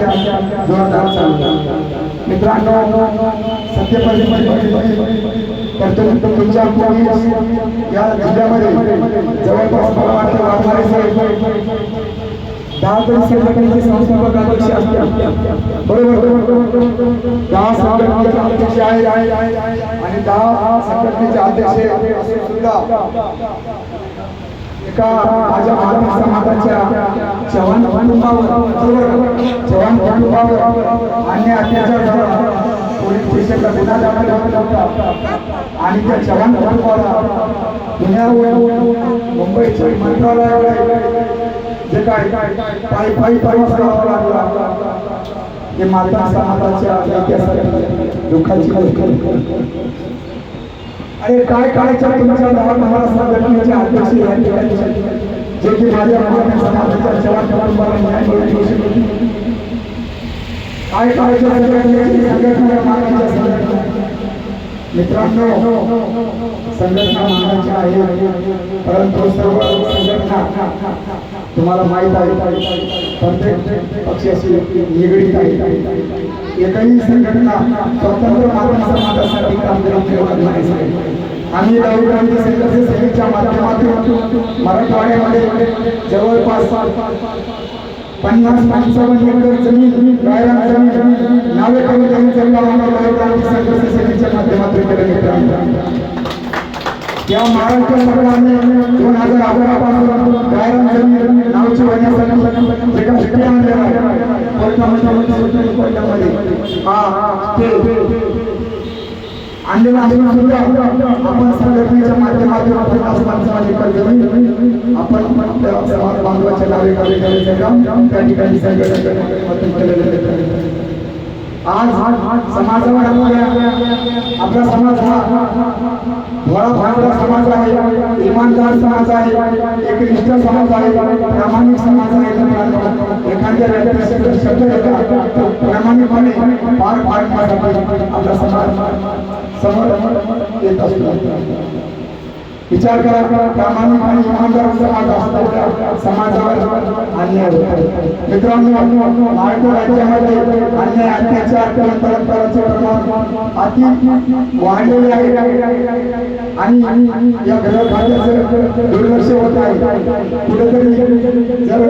जोरदार चालू मित्रांनो सत्य तर तुम- तुमच्या पोलीस या जिल्ह्यामध्ये जवळपास मला वाटतं वाघमारे दहा तरी संघटनेचे संस्थापक अध्यक्ष असतात. बरोबर? दहा संघटनेचे अध्यक्ष आहे आणि दहा संघटनेचे अध्यक्ष सुद्धा एका माझ्या महाराष्ट्र समाजाच्या जवान कुटुंबावर जवान कुटुंबावर अन्य अत्याचार झाला. पोलीस स्टेशनला गुन्हा दाखल झाला होता आणि त्या जवान कुटुंबाला पुण्यावर मुंबईच्या मंत्रालयाला जे काय पायी पायी प्रवास करावा लागला हे माता समाजाच्या इतिहासात दुःखाची गोष्ट. आणि काय काळच्या तुमच्या दहा महाराष्ट्र घटनेचे अध्यक्ष जे की माझ्या मराठी समाजाच्या सेवा कुटुंबाला न्याय मिळवून शकत. काय काळच्या संघटनेची संघटना मागायच्या संघटना मित्रांनो संघटना मागायच्या आहे. परंतु सर्व संघटना तुम्हाला माहीत आहे प्रत्येक पक्षाशी निगडीत आहे. एकही संघटना स्वतंत्र माध्यम समाजासाठी कामगिरी ठेवत नाही. आम्ही दौडक्रांती संघर्ष सेनेच्या माध्यमातून मराठवाड्यामध्ये जवळपास पन्नास पंचावन्न एकर जमीन गायरान जमीन नावे करून त्यांचं काम आम्ही दौडक्रांती संघर्ष सेनेच्या माध्यमातून केलं मित्रांनो या महाराष्ट्र सरकारने दोन हजार अकरापासून जमीन नावची आणलेला आहे. हा आणलेला असून सुद्धा. आपण संघटनेच्या माध्यमातून आपण आपण बांधवाच्या नावे त्या ठिकाणी आज समाजावर आपल्या आपला समाज हा थोडा भागला समाज आहे इमानदार समाज आहे एकनिष्ठ समाज आहे प्रामाणिक समाज आहे. एखाद्या व्यक्तीचे शब्द येतात प्रामाणिकपणे पार पाडण्यासाठी आपला समाज समोर येत असतो. विचार करा. प्रामाणिक आणि इमानदार समाज असलेल्या समाजावर अन्याय होतो. मित्रांनो महाराष्ट्र राज्यामध्ये अन्याय अत्याचार किंवा परंपराचे प्रमाण अति वाढलेले आहे. आणि या ग्रह खात्याचं दुर्लक्ष होत आहे. कुठेतरी जर